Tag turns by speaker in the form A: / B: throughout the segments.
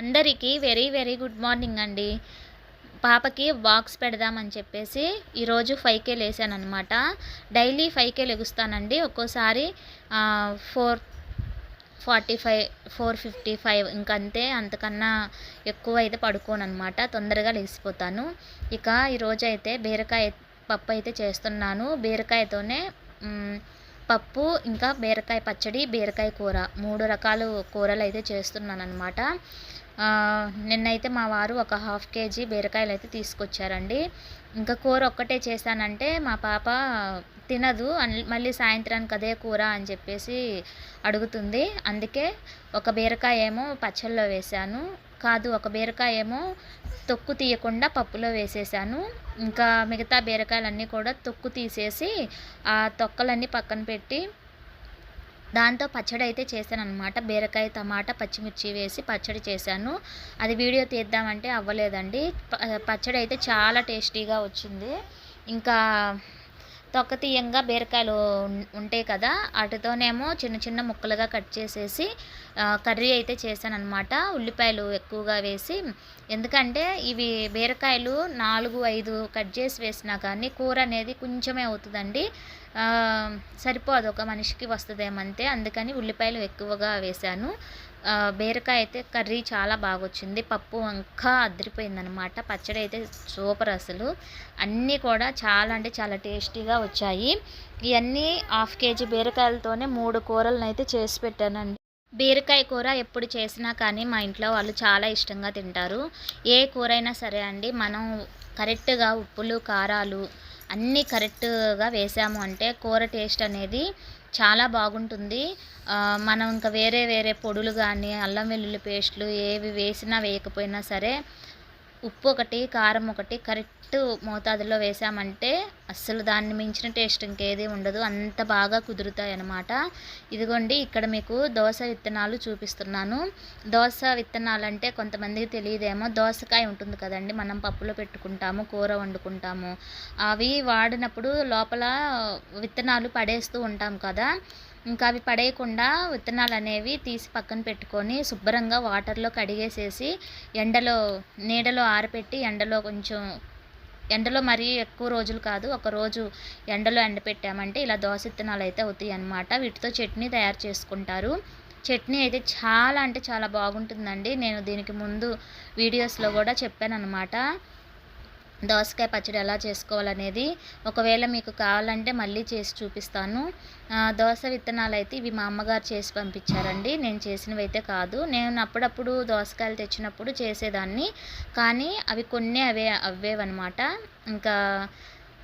A: అందరికీ very very good morning అండి. పాపకి బాక్స్ పెడదామని చెప్పేసి ఈరోజు ఫైవ్కే లేసాను అనమాట డైలీ ఫైవ్కే లెగుస్తానండి. ఒక్కోసారి four forty five four fifty five ఇంకంతే అంతకన్నా ఎక్కువ అయితే పడుకోను అనమాట తొందరగా లేచిపోతాను. ఇక ఈరోజు అయితే బీరకాయ పప్పు అయితే చేస్తున్నాను. బీరకాయతోనే పప్పు ఇంకా బీరకాయ పచ్చడి బీరకాయ కూర. మూడు రకాలు కూరలు అయితే చేస్తున్నాను అనమాట నిన్నైతే మా వారు ఒక హాఫ్ కేజీ బీరకాయలు అయితే తీసుకొచ్చారండి. ఇంకా కూర ఒక్కటే చేశానంటే మా పాప తినదు మళ్ళీ సాయంత్రానికి అదే కూర అని చెప్పేసి అడుగుతుంది. అందుకే ఒక బీరకాయ ఏమో పచ్చళ్ళలో వేశాను. కాదు ఒక బీరకాయ ఏమో తొక్కు తీయకుండా పప్పులో వేసేసాను. ఇంకా మిగతా బీరకాయలన్నీ కూడా తొక్కు తీసేసి ఆ తొక్కలన్నీ పక్కన పెట్టి దాంతో పచ్చడి అయితే చేశాను అనమాట బీరకాయ టమాటా పచ్చిమిర్చి వేసి పచ్చడి చేశాను. అది వీడియో తీద్దామంటే అవ్వలేదండి. పచ్చడి అయితే చాలా టేస్టీగా వచ్చింది. ఇంకా తొక్క తీయంగా బీరకాయలు ఉంటాయి కదా వాటితోనేమో చిన్న చిన్న ముక్కలుగా కట్ చేసేసి కర్రీ అయితే చేశాను అనమాట ఉల్లిపాయలు ఎక్కువగా వేసి ఎందుకంటే ఇవి బీరకాయలు నాలుగు ఐదు కట్ చేసి వేసినా కానీ కూర అనేది కొంచెమే అవుతుందండి. సరిపోదు ఒక మనిషికి వస్తుందేమంతే అందుకని ఉల్లిపాయలు ఎక్కువగా వేశాను. బీరకాయ అయితే కర్రీ చాలా బాగా వచ్చింది పప్పు ఇంకా అదిరిపోయిందనమాట పచ్చడి అయితే సూపర్ అసలు. అన్నీ కూడా చాలా అంటే చాలా టేస్టీగా వచ్చాయి. ఇవన్నీ హాఫ్ కేజీ బీరకాయలతోనే మూడు కూరలను అయితే చేసి పెట్టానండి. బీరకాయ కూర ఎప్పుడు చేసినా కానీ మా ఇంట్లో వాళ్ళు చాలా ఇష్టంగా తింటారు. ఏ కూర అయినా సరే అండి మనం కరెక్ట్గా ఉప్పులు కారాలు అన్నీ కరెక్ట్గా వేసాము అంటే కూర టేస్ట్ అనేది చాలా బాగుంటుంది. మనం ఇంకా వేరే వేరే పొడులు కానీ అల్లం వెల్లుల్లి పేస్ట్లు ఏవి వేసినా వేయకపోయినా సరే ఉప్పు ఒకటి కారం ఒకటి కరెక్ట్ మోతాదులో వేసామంటే అస్సలు దాన్ని మించిన టేస్ట్ ఇంకేది ఉండదు. అంత బాగా కుదురుతాయి అన్నమాట ఇదిగోండి ఇక్కడ మీకు దోస విత్తనాలు చూపిస్తున్నాను. దోస విత్తనాలు అంటే కొంతమందికి తెలియదేమో. దోసకాయ ఉంటుంది కదండి మనం పప్పులో పెట్టుకుంటాము కూర వండుకుంటాము. అవి వాడినప్పుడు లోపల విత్తనాలు పడేస్తూ ఉంటాం కదా. ఇంకా అవి పడేయకుండా విత్తనాలు అనేవి తీసి పక్కన పెట్టుకొని శుభ్రంగా వాటర్లో కడిగేసేసి ఎండలో నీడలో ఆరపెట్టి ఎండలో కొంచెం ఎండలో మరీ ఎక్కువ రోజులు కాదు ఒక రోజు ఎండలో ఎండపెట్టామంటే ఇలా దోస విత్తనాలు అయితే అవుతాయి అన్నమాట. వీటితో చట్నీ తయారు చేసుకుంటారు. చట్నీ అయితే చాలా అంటే చాలా బాగుంటుందండి. నేను దీనికి ముందు వీడియోస్లో కూడా చెప్పాను అనమాట దోసకాయ పచ్చడి ఎలా చేసుకోవాలనేది ఒకవేళ మీకు కావాలంటే మళ్ళీ చేసి చూపిస్తాను. దోస విత్తనాలు అయితే ఇవి మా అమ్మగారు చేసి పంపించారండి. నేను చేసినవి అయితే కాదు. నేను అప్పుడప్పుడు దోసకాయలు తెచ్చినప్పుడు చేసేదాన్ని. కానీ అవి కొన్ని అవే అవ్వేవన్నమాట. ఇంకా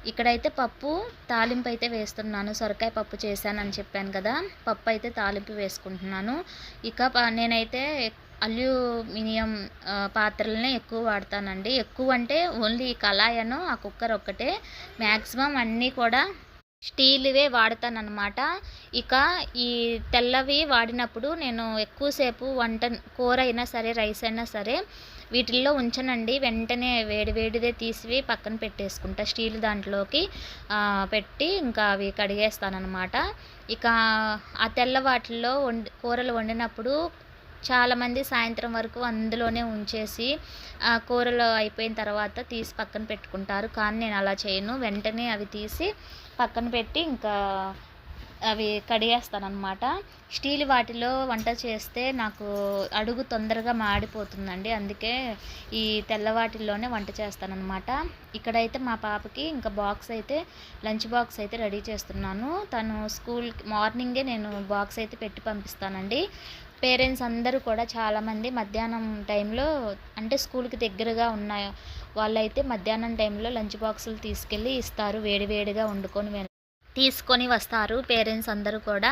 A: ఇక్కడైతే పప్పు తాలింపు అయితే వేస్తున్నాను. సొరకాయ పప్పు చేశానని చెప్పాను కదా. పప్పు అయితే తాలింపు వేసుకుంటున్నాను. ఇక ప- నేనైతే అల్యూమినియం పాత్రలనే ఎక్కువ వాడతానండి. ఎక్కువ అంటే ఓన్లీ కళాయను ఆ కుక్కర్ ఒక్కటే మ్యాక్సిమం అన్నీ కూడా స్టీల్వే వాడతానన్నమాట. ఇక ఈ తెల్లవి వాడినప్పుడు నేను ఎక్కువసేపు వంట కూర అయినా సరే రైస్ అయినా సరే వీటిల్లో ఉంచనండి. వెంటనే వేడి వేడిదే తీసి పక్కన పెట్టేసుకుంటా స్టీల్ దాంట్లోకి పెట్టి ఇంకా అవి కడిగేస్తానమాట ఇక ఆ తెల్ల వాటిల్లో వండి కూరలు వండినప్పుడు చాలామంది సాయంత్రం వరకు అందులోనే ఉంచేసి ఆ కూరలు అయిపోయిన తర్వాత తీసి పక్కన పెట్టుకుంటారు. కానీ నేను అలా చేయను. వెంటనే అవి తీసి పక్కన పెట్టి ఇంకా అవి కడిగేస్తానమాట స్టీల్ వాటిలో వంట చేస్తే నాకు అడుగు తొందరగా మాడిపోతుందండి. అందుకే ఈ తెల్లవాటిల్లోనే వంట చేస్తానమాట ఇక్కడైతే మా పాపకి ఇంకా బాక్స్ అయితే లంచ్ బాక్స్ అయితే రెడీ చేస్తున్నాను. తను స్కూల్ మార్నింగే నేను బాక్స్ అయితే పెట్టి పంపిస్తానండి. పేరెంట్స్ అందరూ కూడా చాలామంది మధ్యాహ్నం టైంలో అంటే స్కూల్కి దగ్గరగా ఉన్న వాళ్ళైతే మధ్యాహ్నం టైంలో లంచ్ బాక్సులు తీసుకెళ్ళి ఇస్తారు వేడివేడిగా వండుకొని తీసుకొని వస్తారు పేరెంట్స్ అందరూ కూడా.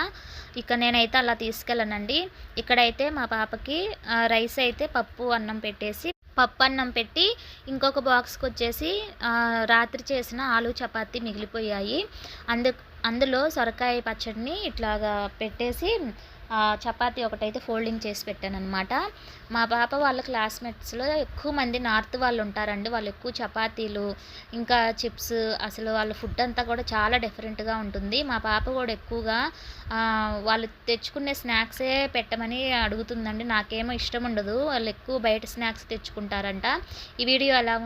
A: ఇక నేనైతే అలా తీసుకెళ్ళనండి. ఇక్కడైతే మా పాపకి రైస్ అయితే పప్పు అన్నం పెట్టేసి పప్పు అన్నం పెట్టి ఇంకొక బాక్స్కి వచ్చేసి రాత్రి చేసిన ఆలు చపాతీ మిగిలిపోయాయి. అందు అందులో సొరకాయ పచ్చడిని ఇట్లాగా పెట్టేసి చపాతీ ఒకటైతే ఫోల్డింగ్ చేసి పెట్టాను అనమాట మా పాప వాళ్ళ క్లాస్మేట్స్లో ఎక్కువ మంది నార్త్ వాళ్ళు ఉంటారండి. వాళ్ళు ఎక్కువ చపాతీలు ఇంకా చిప్స్ అసలు వాళ్ళ ఫుడ్ అంతా కూడా చాలా డిఫరెంట్గా ఉంటుంది. మా పాప కూడా ఎక్కువగా వాళ్ళు తెచ్చుకునే స్నాక్సే పెట్టమని అడుగుతుందండి. నాకేమో ఇష్టం ఉండదు. వాళ్ళు ఎక్కువ బయట స్నాక్స్ తెచ్చుకుంటారంట. ఈ వీడియో ఎలా